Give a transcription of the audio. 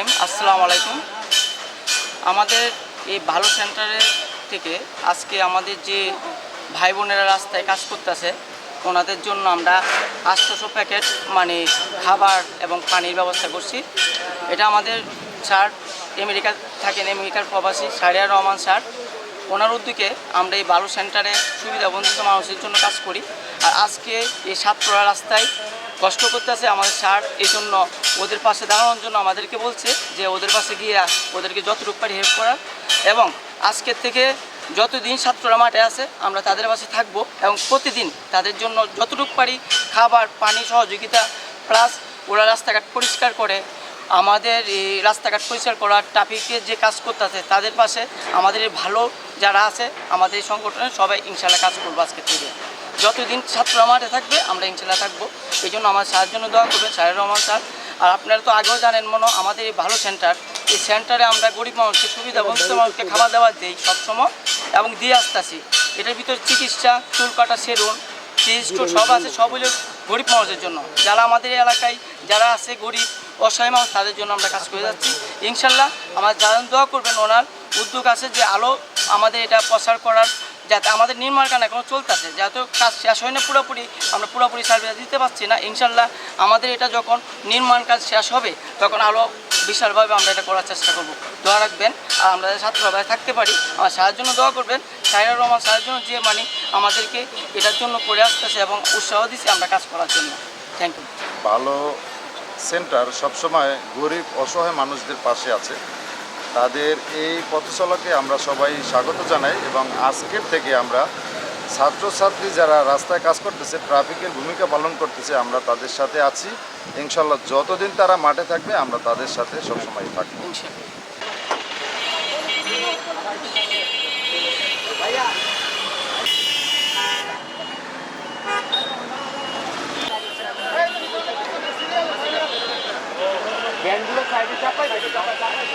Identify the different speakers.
Speaker 1: রাহিম আসসালামু আলাইকুম। আমাদের এই ভালো সেন্টারের থেকে আজকে আমাদের যে ভাই বোনেরা রাস্তায় কাজ করতেছে, ওনাদের জন্য আমরা আটশোশো প্যাকেট মানে খাবার এবং পানির ব্যবস্থা করছি। এটা আমাদের স্যার আমেরিকা, থাকেন আমেরিকার প্রবাসী সারিয়া রহমান স্যার। ওনার উদ্যোগে আমরা এই বালু সেন্টারে সুবিধা বঞ্চিত মানুষের জন্য কাজ করি। আর আজকে এই সাতপুরা রাস্তায় কষ্ট করতে করতেছে আমাদের স্যার এই জন্য ওদের পাশে দাঁড়ানোর জন্য আমাদেরকে বলছে যে ওদের পাশে গিয়ে ওদেরকে যতটুকু পারি হেল্প করার এবং আজকের থেকে যতদিন ছাত্ররা মাঠে আছে আমরা তাদের পাশে থাকব এবং প্রতিদিন তাদের জন্য যতটুকু পারি খাবার, পানি, সহযোগিতা প্লাস ওরা রাস্তাঘাট পরিষ্কার করে আমাদের এই রাস্তাঘাট পরিষ্কার করা ট্রাফিকে যে কাজ করতেছে তাদের পাশে আমাদের ভালো যারা আছে আমাদের এই সংগঠনে সবাই ইনশাল্লাহ কাজ করব আজকে থেকে। যতদিন ছাত্ররা মাঠে থাকবে আমরা ইনশাল্লাহ থাকব। এই জন্য আমার স্যারের জন্য দোয়া করবেন সাহের রহমান স্যার। আর আপনারা তো আগেও জানেন মনে আমাদের এই ভালো সেন্টার এই সেন্টারে আমরা গরিব মানুষকে সুবিধা বঞ্চিত মানুষকে খাবার দাবার দিই সবসময় এবং দিয়ে আসতেছি। এটার ভিতরে চিকিৎসা চুল কাটা সেরুন চিকিৎসা সব আছে সব হলো গরিব মানুষের জন্য। যারা আমাদের এলাকায় যারা আছে গরিব অসহায় মানুষ, তাদের জন্য আমরা কাজ করে যাচ্ছি। ইনশাল্লাহ আমার যারা দোয়া করবেন, ওনার উদ্যোগ আছে যে আলো আমাদের এটা প্রসার করার, যাতে আমাদের নির্মাণ কাজ এখনও চলতেছে। যেহেতু কাজ শেষ হয় না পুরোপুরি, আমরা পুরোপুরি সার্ভিস দিতে পারছি না। ইনশাল্লাহ আমাদের এটা যখন নির্মাণ কাজ শেষ হবে, তখন আলো বিশালভাবে আমরা এটা করার চেষ্টা করব। দোয়া রাখবেন, আর আমরা যাতে ছাত্ররা ভাই থাকতে পারি, আমার সাহায্য জন্য দোয়া করবেন। সাইরা রহমান সাহায্য জন্য যে মানে আমাদেরকে এটার জন্য করে আসতেছে এবং উৎসাহ দিচ্ছে আমরা কাজ করার জন্য। থ্যাংক ইউ
Speaker 2: ভালো সেন্টার সবসময় গরিব, অসহায় মানুষদের পাশে আছে। তাদের এই পথচলাকে আমরা সবাই স্বাগত জানাই এবং আজকের থেকে আমরা ছাত্রছাত্রী যারা রাস্তায় কাজ করতেছে, ট্রাফিকের ভূমিকা পালন করতেছে, আমরা তাদের সাথে আছি। ইনশাল্লাহ যতদিন তারা মাঠে থাকবে, আমরা তাদের সাথে সবসময় থাকব।
Speaker 1: Saya dicapai.